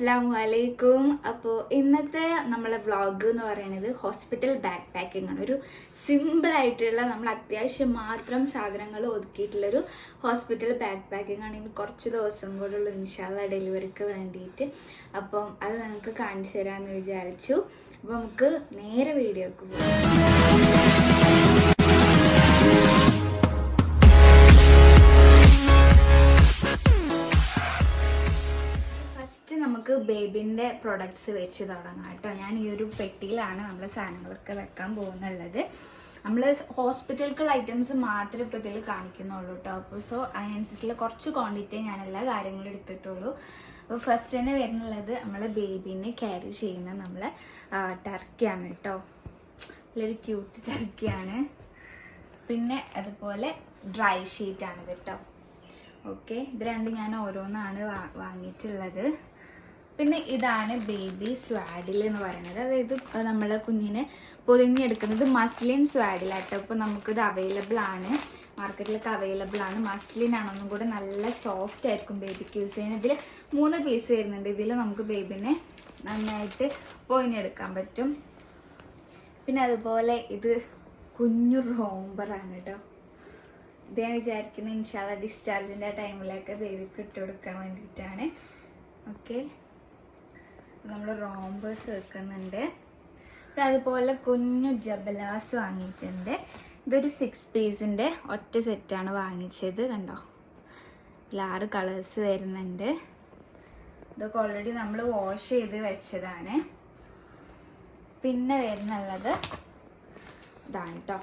അസ്സാം വലൈക്കും അപ്പോൾ ഇന്നത്തെ നമ്മളെ വ്ളോഗ് എന്ന് പറയുന്നത് ഹോസ്പിറ്റൽ ബാക്ക് പാക്കിംഗ് ആണ്. ഒരു സിമ്പിൾ ആയിട്ടുള്ള നമ്മൾ അത്യാവശ്യം മാത്രം സാധനങ്ങൾ ഒതുക്കിയിട്ടുള്ളൊരു ഹോസ്പിറ്റൽ ബാക്ക് പാക്കിംഗ് ആണ്. ഇനി കുറച്ച് ദിവസം കൂടെ ഉള്ളു ഇൻഷാല്ല ഡെലിവറിക്ക് വേണ്ടിയിട്ട്. അപ്പം അത് നിങ്ങൾക്ക് കാണിച്ചു തരാമെന്ന് വിചാരിച്ചു. അപ്പോൾ നമുക്ക് നേരെ വീഡിയോക്ക് പോകാം. പ്രൊഡക്ട്സ് വെച്ച് തുടങ്ങാം കേട്ടോ. ഞാൻ ഈ ഒരു പെട്ടിയിലാണ് നമ്മൾ സാധനങ്ങളൊക്കെ വെക്കാൻ പോകുന്നുള്ളത്. നമ്മൾ ഹോസ്പിറ്റലുകൾ ഐറ്റംസ് മാത്രമേ ഇപ്പോൾ ഇതിൽ കാണിക്കുന്നുള്ളൂ കേട്ടോ. അപ്പോൾ സോ അതിനനുസരിച്ചുള്ള കുറച്ച് ക്വാണ്ടിറ്റി ഞാൻ എല്ലാ കാര്യങ്ങളും എടുത്തിട്ടുള്ളൂ. അപ്പോൾ ഫസ്റ്റ് തന്നെ വരുന്നുള്ളത് നമ്മൾ ബേബീനെ ക്യാരി ചെയ്യുന്ന നമ്മൾ ടർക്കിയാണ് കേട്ടോ. നല്ലൊരു ക്യൂട്ട് ടർക്കിയാണ് പിന്നെ അതുപോലെ ഡ്രൈ ഷീറ്റാണ് കേട്ടോ. ഓക്കെ ഇത് രണ്ടും ഞാൻ ഓരോന്നാണ് വാങ്ങിയിട്ടുള്ളത്. പിന്നെ ഇതാണ് ബേബി സ്വാഡിൽ എന്ന് പറയുന്നത്. അതായത് നമ്മൾ കുഞ്ഞിനെ പൊതിഞ്ഞെടുക്കുന്നത് മസ്ലിൻ സ്വാഡിലാട്ടോ ഇപ്പോൾ നമുക്കിത് അവൈലബിൾ ആണ്. മാർക്കറ്റിലൊക്കെ അവൈലബിൾ ആണ്. മസ്ലിൻ ആണെന്നും കൂടെ നല്ല സോഫ്റ്റ് ആയിരിക്കും ബേബിക്ക് യൂസ് ചെയ്യുന്നത് ഇതിൽ മൂന്ന് പീസ് വരുന്നുണ്ട്. ഇതിൽ നമുക്ക് ബേബിനെ നന്നായിട്ട് പൊതിഞ്ഞെടുക്കാൻ പറ്റും. പിന്നെ അതുപോലെ ഇത് കുഞ്ഞു റോംബറാണ് കേട്ടോ ഇത് ഞാൻ വിചാരിക്കുന്നത് ഇൻഷാല്ല ഡിസ്ചാർജിന്റെ ടൈമിലൊക്കെ ബേബിക്ക് ഇട്ട് കൊടുക്കാൻ വേണ്ടിയിട്ടാണ്. ഓക്കെ നമ്മൾ റോംബേഴ്സ് വെക്കുന്നുണ്ട്. പിന്നെ അതുപോലെ കുഞ്ഞു ജബലാസ് വാങ്ങിയിട്ടുണ്ട്. ഇതൊരു സിക്സ് പീസിന്റെ ഒറ്റ സെറ്റാണ് വാങ്ങിച്ചത് കണ്ടോ? ഇതിൽ ആറ് കളേഴ്സ് വരുന്നുണ്ട്. ഇതൊക്കെ ഓൾറെഡി നമ്മൾ വാഷ് ചെയ്ത് വെച്ചതാണ്. പിന്നെ വരുന്നുള്ളത് ഇതാണ് കേട്ടോ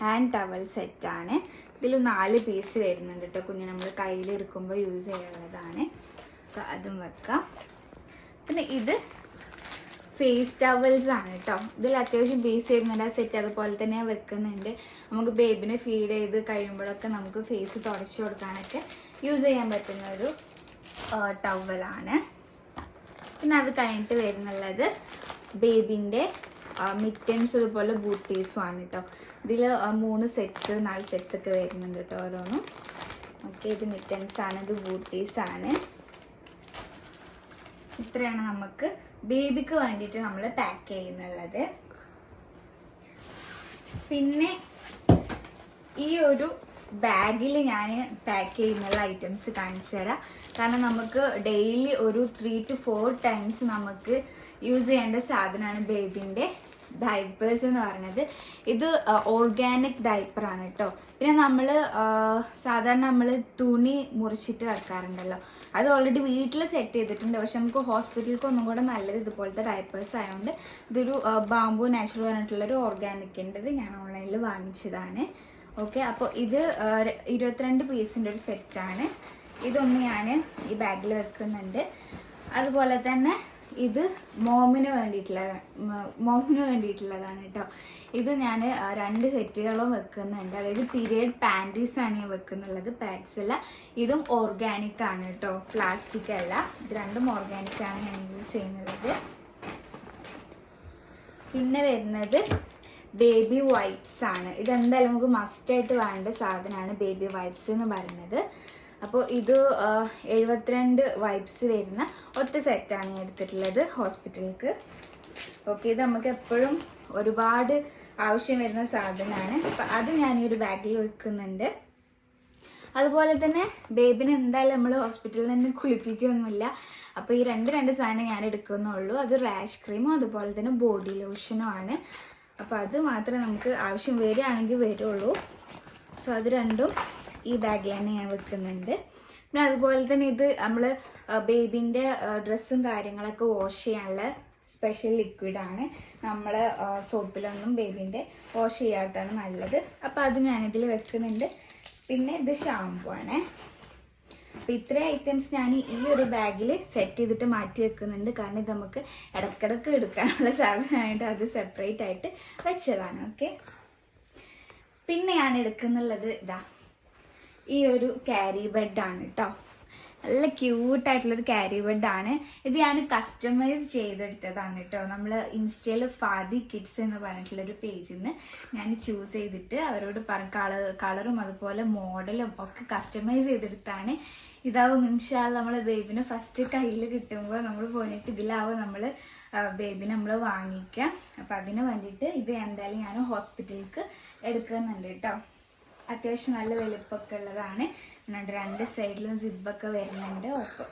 ഹാൻഡ് ടവൽ സെറ്റാണ് ഇതിൽ നാല് പീസ് വരുന്നുണ്ട് കേട്ടോ കുഞ്ഞ്. നമ്മൾ കയ്യിലെടുക്കുമ്പോൾ യൂസ് ചെയ്യാനുള്ളതാണ് അതും വെക്കാം. പിന്നെ ഇത് ഫേസ് ടവൽസ് ആണ് കേട്ടോ ഇതിൽ അത്യാവശ്യം ബേസ് ചെയ്യുന്നുണ്ട്. ആ സെറ്റ് അതുപോലെ തന്നെ വെക്കുന്നുണ്ട്. നമുക്ക് ബേബിനെ ഫീഡ് ചെയ്ത് കഴിയുമ്പോഴൊക്കെ നമുക്ക് ഫേസ് തുടച്ചു കൊടുക്കാനൊക്കെ യൂസ് ചെയ്യാൻ പറ്റുന്ന ഒരു ടവലാണ് പിന്നെ അത് കഴിഞ്ഞിട്ട് വരുന്നുള്ളത് ബേബിന്റെ മിറ്റൻസ് അതുപോലെ ബൂട്ടീസും ആണ് കേട്ടോ ഇതിൽ മൂന്ന് സെറ്റ്സ് നാല് സെറ്റ്സ് ഒക്കെ വരുന്നുണ്ട് കേട്ടോ ഓരോന്നും. ഓക്കെ ഇത് മിറ്റൻസ് ആണ് ഇത് ബൂട്ടീസ് ആണ്. ഇത്രയാണ് നമുക്ക് ബേബിക്ക് വേണ്ടിയിട്ട് നമ്മൾ പാക്ക് ചെയ്യുന്നുള്ളത്. പിന്നെ ഈ ഒരു ബാഗിൽ ഞാൻ പാക്ക് ചെയ്യുന്നുള്ള ഐറ്റംസ് കാണിച്ചു തരാം. കാരണം നമുക്ക് ഡെയിലി ഒരു ത്രീ ടു ഫോർ ടൈംസ് നമുക്ക് യൂസ് ചെയ്യേണ്ട സാധനമാണ് ബേബിന്റെ. ഡൈപ്പേഴ്സ് എന്ന് പറഞ്ഞത് ഇത് ഓർഗാനിക് ഡയപ്പറാണ് കേട്ടോ പിന്നെ നമ്മൾ സാധാരണ നമ്മൾ തുണി മുറിച്ചിട്ട് വെക്കാറുണ്ടല്ലോ. അത് ഓൾറെഡി വീട്ടിൽ സെറ്റ് ചെയ്തിട്ടുണ്ട്. പക്ഷെ നമുക്ക് ഹോസ്പിറ്റലിലേക്ക് ഒന്നും കൂടെ നല്ലത് ഇതുപോലത്തെ ഡൈപ്പേഴ്സ് ആയതുകൊണ്ട് ഇതൊരു ബാംബു നാച്ചുറൽ പറഞ്ഞിട്ടുള്ള ഒരു ഇത് ഞാൻ ഓൺലൈനിൽ വാങ്ങിച്ചതാണ്. ഓക്കെ അപ്പോൾ ഇത് ഇരുപത്തിരണ്ട് പീസിന്റെ ഒരു സെറ്റാണ് ഇതൊന്ന് ഞാൻ ഈ ബാഗിൽ വെക്കുന്നുണ്ട്. അതുപോലെ തന്നെ ഇത് മോമിന് വേണ്ടിയിട്ടുള്ള മോമിന് വേണ്ടിയിട്ടുള്ളതാണ് കേട്ടോ. ഇത് ഞാൻ രണ്ട് സെറ്റുകളും വെക്കുന്നുണ്ട്. അതായത് പീരിയഡ് പാന്റീസ് ആണ് ഞാൻ വെക്കുന്നുള്ളത്. പാഡ്സ് അല്ല ഇതും ഓർഗാനിക് ആണ് കേട്ടോ. പ്ലാസ്റ്റിക് അല്ല. ഇത് രണ്ടും ഓർഗാനിക് ആണ് ഞാൻ യൂസ് ചെയ്യുന്നത്. പിന്നെ വരുന്നത് ബേബി വൈപ്സ് ആണ്. ഇതെന്തായാലും നമുക്ക് മസ്റ്റായിട്ട് വേണ്ട സാധനമാണ് ബേബി വൈപ്സ് എന്ന് പറയുന്നത്. അപ്പോൾ ഇത് എഴുപത്തിരണ്ട് വൈബ്സ് വരുന്ന ഒറ്റ സെറ്റാണ് ഞാൻ എടുത്തിട്ടുള്ളത് ഹോസ്പിറ്റലിലേക്ക് ഓക്കെ ഇത് നമുക്ക് എപ്പോഴും ഒരുപാട് ആവശ്യം വരുന്ന സാധനമാണ്. അപ്പം അത് ഞാൻ ഈ ഒരു ബാഗിൽ വെക്കുന്നുണ്ട്. അതുപോലെ തന്നെ ബേബിനെ എന്തായാലും നമ്മൾ ഹോസ്പിറ്റലിൽ നിന്ന് കുളിപ്പിക്കുകയൊന്നുമില്ല അപ്പോൾ ഈ രണ്ട് രണ്ട് സാധനം ഞാൻ എടുക്കുന്നുള്ളൂ. അത് റാഷ് ക്രീമും അതുപോലെ തന്നെ ബോഡി ലോഷനും ആണ്. അപ്പോൾ അത് മാത്രമേ നമുക്ക് ആവശ്യം വരികയാണെങ്കിൽ വരുള്ളൂ. സോ അത് രണ്ടും ഈ ബാഗിൽ തന്നെ ഞാൻ വെക്കുന്നുണ്ട്. പിന്നെ അതുപോലെ തന്നെ ഇത് നമ്മൾ ബേബിന്റെ ഡ്രസ്സും കാര്യങ്ങളൊക്കെ വാഷ് ചെയ്യാനുള്ള സ്പെഷ്യൽ ലിക്വിഡാണ് നമ്മൾ സോപ്പിലൊന്നും ബേബിന്റെ വാഷ് ചെയ്യാത്തതാണ് നല്ലത്. അപ്പോൾ അത് ഞാനിതിൽ വെക്കുന്നുണ്ട്. പിന്നെ ഇത് ഷാമ്പു ആണ്. അപ്പം ഇത്രയും ഐറ്റംസ് ഞാൻ ഈ ഒരു ബാഗിൽ സെറ്റ് ചെയ്തിട്ട് മാറ്റി വെക്കുന്നുണ്ട്. കാരണം ഇത് നമുക്ക് ഇടക്കിടക്ക് എടുക്കാനുള്ള സാധനമായിട്ട് അത് സെപ്പറേറ്റ് ആയിട്ട് വെച്ചതാണ്. ഓക്കെ പിന്നെ ഞാൻ എടുക്കുന്നുള്ളത് ഇതാ. ഈ ഒരു ക്യാരി ബെഡാണ് കേട്ടോ നല്ല ക്യൂട്ടായിട്ടുള്ളൊരു ക്യാരി ബെഡാണ് ഇത് ഞാൻ കസ്റ്റമൈസ് ചെയ്തെടുത്തതാണ് കേട്ടോ നമ്മൾ ഇൻസ്റ്റയിൽ ഫാദി കിഡ്സ് എന്ന് പറഞ്ഞിട്ടുള്ളൊരു പേജിൽ നിന്ന് ഞാൻ ചൂസ് ചെയ്തിട്ട് അവരോട് പറഞ്ഞ കളർ കളറും അതുപോലെ മോഡലും ഒക്കെ കസ്റ്റമൈസ് ചെയ്തെടുത്താണ്. ഇതാവും ഇൻഷാൽ നമ്മൾ ബേബിനെ ഫസ്റ്റ് കയ്യിൽ കിട്ടുമ്പോൾ നമ്മൾ പോയിട്ട് ഇതിലാവും നമ്മൾ ബേബിനെ നമ്മൾ വാങ്ങിക്കുക അപ്പം അതിന് വേണ്ടിയിട്ട് ഇത് എന്തായാലും ഞാൻ ഹോസ്പിറ്റലിലേക്ക് എടുക്കുന്നുണ്ട് കേട്ടോ അത്യാവശ്യം നല്ല വലുപ്പമൊക്കെ ഉള്ളതാണ്. രണ്ട് സൈഡിലും സിബൊക്കെ വരുന്നുണ്ട്.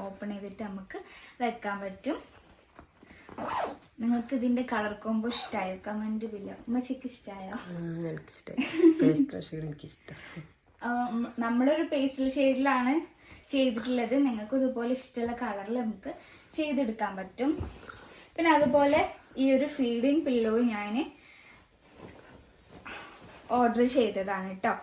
ഓപ്പൺ ചെയ്തിട്ട് നമുക്ക് വെക്കാൻ പറ്റും. നിങ്ങൾക്ക് ഇതിന്റെ കളർ കോമ്പോ ഇഷ്ടായോ? കമന്റ് ബില്ല ഉമ്മച്ചിക്ക് ഇഷ്ടായോ? നമ്മളൊരു പേസ്റ്റൽ ഷെയ്ഡിലാണ് ചെയ്തിട്ടുള്ളത്. നിങ്ങൾക്ക് ഇതുപോലെ ഇഷ്ടമുള്ള കളറിൽ നമുക്ക് ചെയ്തെടുക്കാൻ പറ്റും. പിന്നെ അതുപോലെ ഈ ഒരു ഫീഡിങ് പില്ലോ ഞാൻ ഓർഡർ ചെയ്തതാണ് കേട്ടോ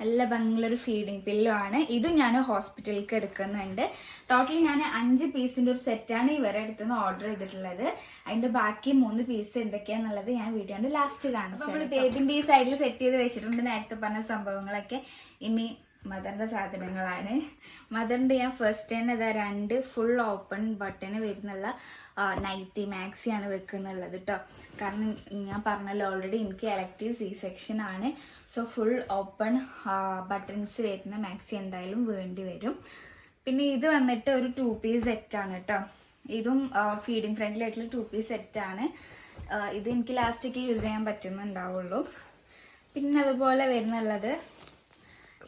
നല്ല ഭംഗിയുള്ളൊരു ഫീഡിങ് പില്ലോ ആണ്. ഇതും ഞാൻ ഹോസ്പിറ്റലിലേക്ക് എടുക്കുന്നുണ്ട്. ടോട്ടലി ഞാൻ അഞ്ച് പീസിന്റെ ഒരു സെറ്റാണ് ഇവരെ അടുത്ത് നിന്ന് ഓർഡർ ചെയ്തിട്ടുള്ളത്. അതിന്റെ ബാക്കി മൂന്ന് പീസ് എന്തൊക്കെയാണെന്നുള്ളത് ഞാൻ വീഡിയോന്റെ ലാസ്റ്റ് കാണും നമ്മൾ ബേബിന്റെ ഈ സൈഡിൽ സെറ്റ് ചെയ്ത് വെച്ചിട്ടുണ്ട് നേരത്തെ പറഞ്ഞ സംഭവങ്ങളൊക്കെ. ഇനി മദറിന്റെ സാധനങ്ങളാണ്. മദറിന്റെ ഞാൻ ഫസ്റ്റ് തന്നെ ഇതാ രണ്ട് ഫുൾ ഓപ്പൺ ബട്ടന് വരുന്നുള്ള നൈറ്റി മാക്സിയാണ് വെക്കുന്നുള്ളത് കേട്ടോ കാരണം ഞാൻ പറഞ്ഞല്ലോ ഓൾറെഡി എനിക്ക് എലക്റ്റീവ് സി സെക്ഷൻ ആണ് സോ ഫുൾ ഓപ്പൺ ബട്ടൺസ് വരുന്ന മാക്സി എന്തായാലും വേണ്ടി വരും. പിന്നെ ഇത് വന്നിട്ട് ഒരു ടു പീസ് സെറ്റാണ് കേട്ടോ ഇതും ഫീഡിങ് ഫ്രണ്ട്ലായിട്ടുള്ള ടു പീസ് സെറ്റാണ് ഇത് എനിക്ക് ലാസ്റ്റേക്ക് യൂസ് ചെയ്യാൻ പറ്റുന്നുണ്ടാവുള്ളൂ. പിന്നെ അതുപോലെ വരുന്നുള്ളത്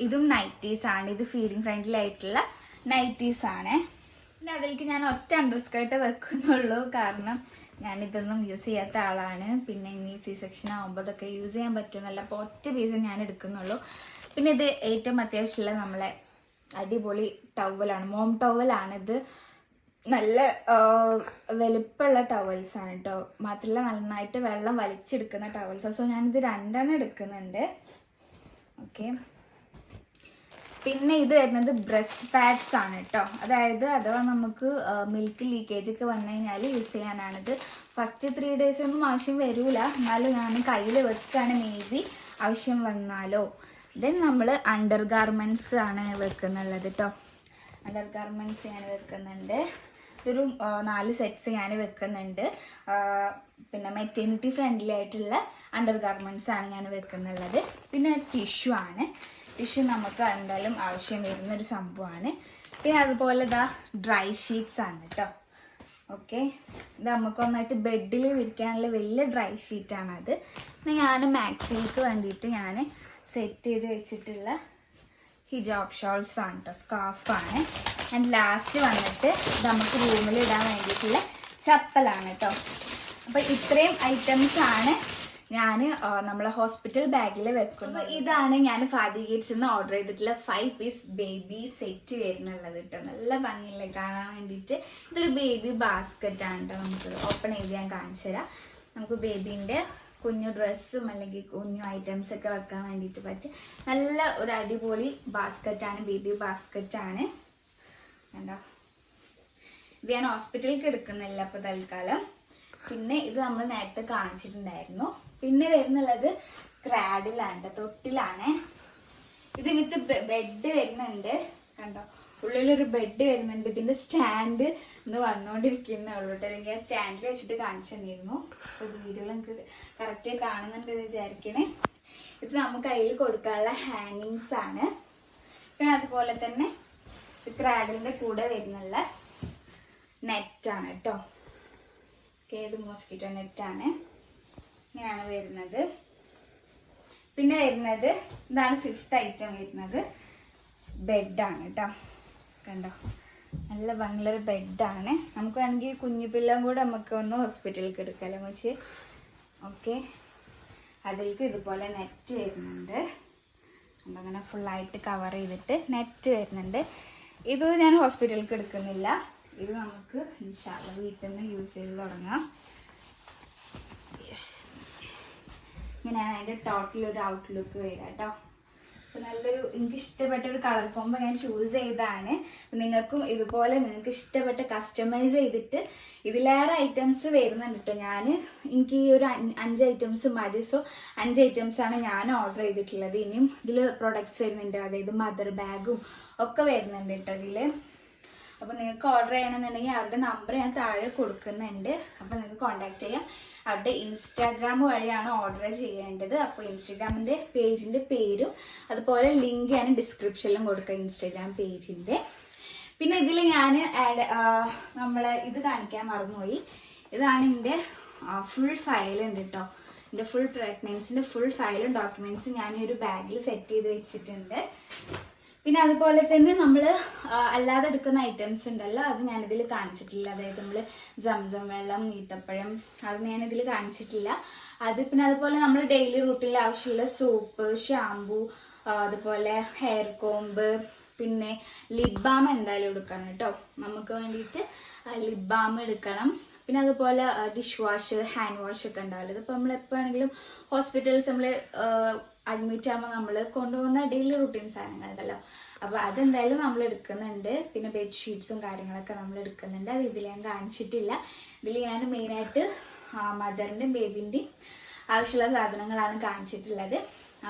ഇതും നൈറ്റീസ് ആണ്. ഇത് ഫീലിംഗ് ഫ്രണ്ട്ലി ആയിട്ടുള്ള നൈറ്റീസ് ആണ്. പിന്നെ അതിലേക്ക് ഞാൻ ഒറ്റ അണ്ടർസ്കേർട്ട് വെക്കുന്നുള്ളൂ. കാരണം ഞാൻ ഇതൊന്നും യൂസ് ചെയ്യാത്ത ആളാണ്. പിന്നെ ഇനി സി സെക്ഷൻ ആകുമ്പോൾ അതൊക്കെ യൂസ് ചെയ്യാൻ പറ്റുമെന്നല്ല അപ്പോൾ ഒറ്റ പീസ് ഞാൻ എടുക്കുന്നുള്ളൂ. പിന്നെ ഇത് ഏറ്റവും അത്യാവശ്യമുള്ള നമ്മളെ അടിപൊളി ടവലാണ് മോം ടവലാണ് ഇത്. നല്ല വലുപ്പമുള്ള ടവൽസ് ആണ് കേട്ടോ മാത്രമല്ല നന്നായിട്ട് വെള്ളം വലിച്ചെടുക്കുന്ന ടവൽസ് സോ ഞാനിത് രണ്ടെണ്ണം എടുക്കുന്നുണ്ട്. ഓക്കെ പിന്നെ ഇത് വരുന്നത് ബ്രസ്റ്റ് പാഡ്സ് ആണ് കേട്ടോ. അതായത് അഥവാ നമുക്ക് മിൽക്ക് ലീക്കേജ് ഒക്കെ വന്നു കഴിഞ്ഞാൽ യൂസ് ചെയ്യാനാണിത്. ഫസ്റ്റ് ത്രീ ഡേയ്സ് ഒന്നും ആവശ്യം വരൂല. എന്നാലും ഞാൻ കയ്യിൽ വെക്കുകയാണ് മേ ബി ആവശ്യം വന്നാലോ. ദെൻ നമ്മൾ അണ്ടർ ഗാർമെന്റ്സ് ആണ് വെക്കുന്നുള്ളത് കേട്ടോ. അണ്ടർ ഗാർമെന്റ്സ് ഞാൻ വെക്കുന്നുണ്ട്. ഒരു നാല് സെറ്റ്സ് ഞാൻ വെക്കുന്നുണ്ട്. പിന്നെ മെറ്റേണിറ്റി ഫ്രണ്ട്ലി ആയിട്ടുള്ള അണ്ടർ ഗാർമെന്റ്സ് ആണ് ഞാൻ വെക്കുന്നുള്ളത്. പിന്നെ ടിഷ്യൂ ആണ്. ടിഷ്യൂ നമുക്ക് എന്തായാലും ആവശ്യം വരുന്ന ഒരു സംഭവമാണ്. പിന്നെ അതുപോലെ ഇതാ ഡ്രൈ ഷീറ്റ്സ് ആണ് കേട്ടോ ഓക്കെ ഇത് നമുക്ക് ഒന്നായിട്ട് ബെഡിൽ വിരിക്കാനുള്ള വലിയ ഡ്രൈ ഷീറ്റാണ് അത്. പിന്നെ ഞാൻ മാക്സിലേക്ക് വേണ്ടിയിട്ട് ഞാൻ സെറ്റ് ചെയ്ത് വെച്ചിട്ടുള്ള ഹിജാബ് ഷോൾസ് ആണ് കേട്ടോ സ്കാർഫാണ് ആൻഡ് ലാസ്റ്റ് വന്നിട്ട് നമുക്ക് റൂമിൽ ഇടാൻ വേണ്ടിയിട്ടുള്ള ചപ്പലാണ് കേട്ടോ അപ്പോൾ ഇത്രയും ഐറ്റംസ് ആണ് ഞാൻ നമ്മളെ ഹോസ്പിറ്റൽ ബാഗിൽ അപ്പോൾ ഇതാണ് ഞാൻ ഫാദി ഗേറ്റ്സ് നിന്ന് ഓർഡർ ചെയ്തിട്ടുള്ള ഫൈവ് പീസ് ബേബി സെറ്റ് വരുന്നുള്ളത് കേട്ടോ നല്ല ഭംഗിയില്ലേ? കാണാൻ വേണ്ടിയിട്ട്. ഇതൊരു ബേബി ബാസ്ക്കറ്റ് ആണ് കേട്ടോ നമുക്ക് ഓപ്പൺ ചെയ്ത് ഞാൻ കാണിച്ചു തരാം. നമുക്ക് ബേബീന്റെ കുഞ്ഞു ഡ്രസ്സും അല്ലെങ്കിൽ കുഞ്ഞു ഐറ്റംസ് ഒക്കെ വെക്കാൻ വേണ്ടിയിട്ട് പറ്റും. നല്ല ഒരു അടിപൊളി ആണ്. ബേബി ബാസ്ക്കറ്റാണ് കണ്ടോ? ഇത് ഞാൻ ഹോസ്പിറ്റലിലേക്ക് എടുക്കുന്നില്ല അപ്പോൾ തൽക്കാലം. പിന്നെ ഇത് നമ്മൾ നേരത്തെ കാണിച്ചിട്ടുണ്ടായിരുന്നു. പിന്നെ വരുന്നുള്ളത് ക്രാഡിലാണ് തൊട്ടിലാണ്. ഇതിനകത്ത് ബെഡ് വരുന്നുണ്ട്. കണ്ടോ? ഉള്ളിലൊരു ബെഡ് വരുന്നുണ്ട്. ഇതിന്റെ സ്റ്റാൻഡ് ഇന്ന് വന്നുകൊണ്ടിരിക്കുന്നേ ഉള്ളൂ കേട്ടോ ആ സ്റ്റാൻഡിൽ വെച്ചിട്ട് കാണിച്ചു തന്നിരുന്നു. അപ്പോൾ വീഡിയോ നമുക്ക് കറക്റ്റ് കാണുന്നുണ്ട് എന്ന് വിചാരിക്കണേ. ഇത് നമുക്ക് കയ്യിൽ കൊടുക്കാനുള്ള ഹാങ്ങിങ്സ് ആണ്. പിന്നെ അതുപോലെ തന്നെ ക്രാഡിലിന്റെ കൂടെ വരുന്നുള്ള നെറ്റാണ് കേട്ടോ. ഏത് മോസ്കിറ്റോ നെറ്റാണ് ഇങ്ങനെയാണ് വരുന്നത്. പിന്നെ വരുന്നത് ഇതാണ് ഫിഫ്ത്ത് ഐറ്റം വരുന്നത്. ബെഡാണ് കേട്ടോ കണ്ടോ? നല്ല ഭംഗിയുള്ളൊരു ബെഡാണ് നമുക്ക് വേണമെങ്കിൽ കുഞ്ഞു പിള്ളേം കൂടെ നമുക്ക് ഒന്ന് ഹോസ്പിറ്റലിൽ എടുക്കാമല്ലോ മച്ച്. ഓക്കെ അതിലേക്ക് ഇതുപോലെ നെറ്റ് വരുന്നുണ്ട്. അങ്ങനെ ഫുള്ളായിട്ട് കവർ ചെയ്തിട്ട് നെറ്റ് വരുന്നുണ്ട്. ഇത് ഞാൻ ഹോസ്പിറ്റലിൽ എടുക്കുന്നില്ല. ഇത് നമുക്ക് ഇൻഷാല്ല വീട്ടിൽ നിന്ന് യൂസ് ചെയ്ത് തുടങ്ങാം യെസ് ഇങ്ങനെയാണ് അതിന്റെ ടോട്ടൽ ഒരു ഔട്ട്ലുക്ക് വരിക കേട്ടോ അപ്പോൾ നല്ലൊരു എനിക്ക് ഇഷ്ടപ്പെട്ട ഒരു കളർ കോമ്പോ ഞാൻ ചൂസ് ചെയ്തതാണ്. നിങ്ങൾക്കും ഇതുപോലെ നിങ്ങൾക്ക് ഇഷ്ടപ്പെട്ട് കസ്റ്റമൈസ് ചെയ്തിട്ട് ഇതിലേറെ ഐറ്റംസ് വരുന്നുണ്ട് കേട്ടോ ഞാൻ എനിക്ക് ഈ ഒരു അഞ്ച് ഐറ്റംസ് മതി. സോ അഞ്ച് ഐറ്റംസ് ആണ് ഞാൻ ഓർഡർ ചെയ്തിട്ടുള്ളത്. ഇനിയും ഇതിൽ പ്രൊഡക്ട്സ് വരുന്നുണ്ട്. അതായത് മദർ ബാഗും ഒക്കെ വരുന്നുണ്ട് കേട്ടോ ഇതിൽ അപ്പോൾ നിങ്ങൾക്ക് ഓർഡർ ചെയ്യണമെന്നുണ്ടെങ്കിൽ അവരുടെ നമ്പർ ഞാൻ താഴെ കൊടുക്കുന്നുണ്ട്. അപ്പോൾ നിങ്ങൾക്ക് കോൺടാക്ട് ചെയ്യാം. അവരുടെ ഇൻസ്റ്റാഗ്രാം വഴിയാണ് ഓർഡർ ചെയ്യേണ്ടത്. അപ്പോൾ ഇൻസ്റ്റാഗ്രാമിന്റെ പേജിന്റെ പേരും അതുപോലെ ലിങ്ക് ഞാൻ ഡിസ്ക്രിപ്ഷനിലും കൊടുക്കുക ഇൻസ്റ്റാഗ്രാം പേജിന്റെ പിന്നെ ഇതിൽ ഞാൻ ആഡ് നമ്മളെ ഇത് കാണിക്കാൻ മറന്നുപോയി. ഇതാണ് എന്റെ ഫുൾ ഫയൽ ഉണ്ട് കേട്ടോ എന്റെ ഫുൾ പ്രഗ്നൻസിന്റെ ഫുൾ ഫയലും ഡോക്യുമെന്റ്സും ഞാൻ ഒരു ബാഗിൽ സെറ്റ് ചെയ്ത് വെച്ചിട്ടുണ്ട്. പിന്നെ അതുപോലെ തന്നെ നമ്മൾ അല്ലാതെ എടുക്കുന്ന ഐറ്റംസ് ഉണ്ടല്ലോ അത് ഞാനിതിൽ കാണിച്ചിട്ടില്ല. അതായത് നമ്മൾ സംസം വെള്ളം ഈത്തപ്പഴം അത് ഞാനിതിൽ കാണിച്ചിട്ടില്ല. അത് പിന്നെ അതുപോലെ നമ്മൾ ഡെയിലി റൂട്ടിൽ ആവശ്യമുള്ള സോപ്പ് ഷാമ്പു അതുപോലെ ഹെയർ കോംബ് പിന്നെ ലിപ് ബാം എന്തായാലും എടുക്കണം കേട്ടോ. നമുക്ക് വേണ്ടിയിട്ട് ലിപ് ബാം എടുക്കണം. പിന്നെ അതുപോലെ ഡിഷ് വാഷ് ഹാൻഡ് വാഷ് ഒക്കെ ഉണ്ടാവില്ല. ഇതിപ്പോൾ നമ്മൾ എപ്പോഴാണെങ്കിലും ഹോസ്പിറ്റൽസ് നമ്മൾ അഡ്മിറ്റ് ആകുമ്പോൾ നമ്മൾ കൊണ്ടുപോകുന്ന ഡെയിലി റുട്ടീൻ സാധനങ്ങളുണ്ടല്ലോ അപ്പോൾ അതെന്തായാലും നമ്മൾ എടുക്കുന്നുണ്ട്. പിന്നെ ബെഡ്ഷീറ്റ്സും കാര്യങ്ങളൊക്കെ നമ്മൾ എടുക്കുന്നുണ്ട്. അത് ഇതിൽ ഞാൻ കാണിച്ചിട്ടില്ല. ഇതിൽ ഞാൻ മെയിനായിട്ട് മദറിന്റെയും ബേബിന്റെയും ആവശ്യമുള്ള സാധനങ്ങളാണ് കാണിച്ചിട്ടുള്ളത്.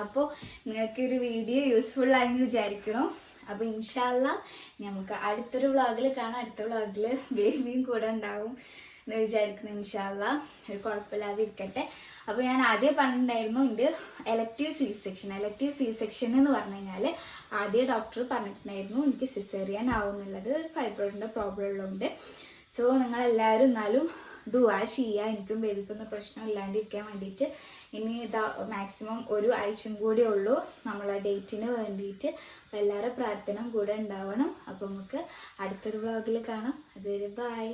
അപ്പോൾ നിങ്ങൾക്ക് ഒരു വീഡിയോ യൂസ്ഫുൾ ആയെന്ന് വിചാരിക്കണം അപ്പോൾ ഇൻഷാല്ല നമുക്ക് അടുത്തൊരു വ്ളോഗിൽ കാണാം. അടുത്ത വ്ളോഗിൽ ബേബിയും കൂടെ ഉണ്ടാവും. എന്ന് വിചാരിക്കുന്നു ഇൻഷാല്ല ഒരു കുഴപ്പമില്ലാതെ ഇരിക്കട്ടെ അപ്പോൾ ഞാൻ ആദ്യം പറഞ്ഞിട്ടുണ്ടായിരുന്നു എന്റെ elective C section elective C section എന്ന് പറഞ്ഞു കഴിഞ്ഞാൽ ആദ്യം ഡോക്ടർ പറഞ്ഞിട്ടുണ്ടായിരുന്നു എനിക്ക് സിസേറിയൻ ആവുന്നുള്ളത് ഫൈബ്രോയിഡിന്റെ പ്രോബ്ലം ഉള്ളതുകൊണ്ട് സോ നിങ്ങളെല്ലാവരും എന്നാലും ദുവാ ചെയ്യുക എനിക്കും ബേബിക്കൊന്നും പ്രശ്നം ഇല്ലാണ്ടിരിക്കാൻ വേണ്ടിയിട്ട്. ഇനി ഇതാ മാക്സിമം ഒരു ആഴ്ചയും കൂടി ഉള്ളൂ നമ്മളെ ഡേറ്റിന് വേണ്ടിയിട്ട്. അപ്പം എല്ലാവരുടെ പ്രാർത്ഥന കൂടെ ഉണ്ടാവണം. അപ്പോൾ നമുക്ക് അടുത്തൊരു വ്ളോഗിൽ കാണാം. അതുവരെ ബൈ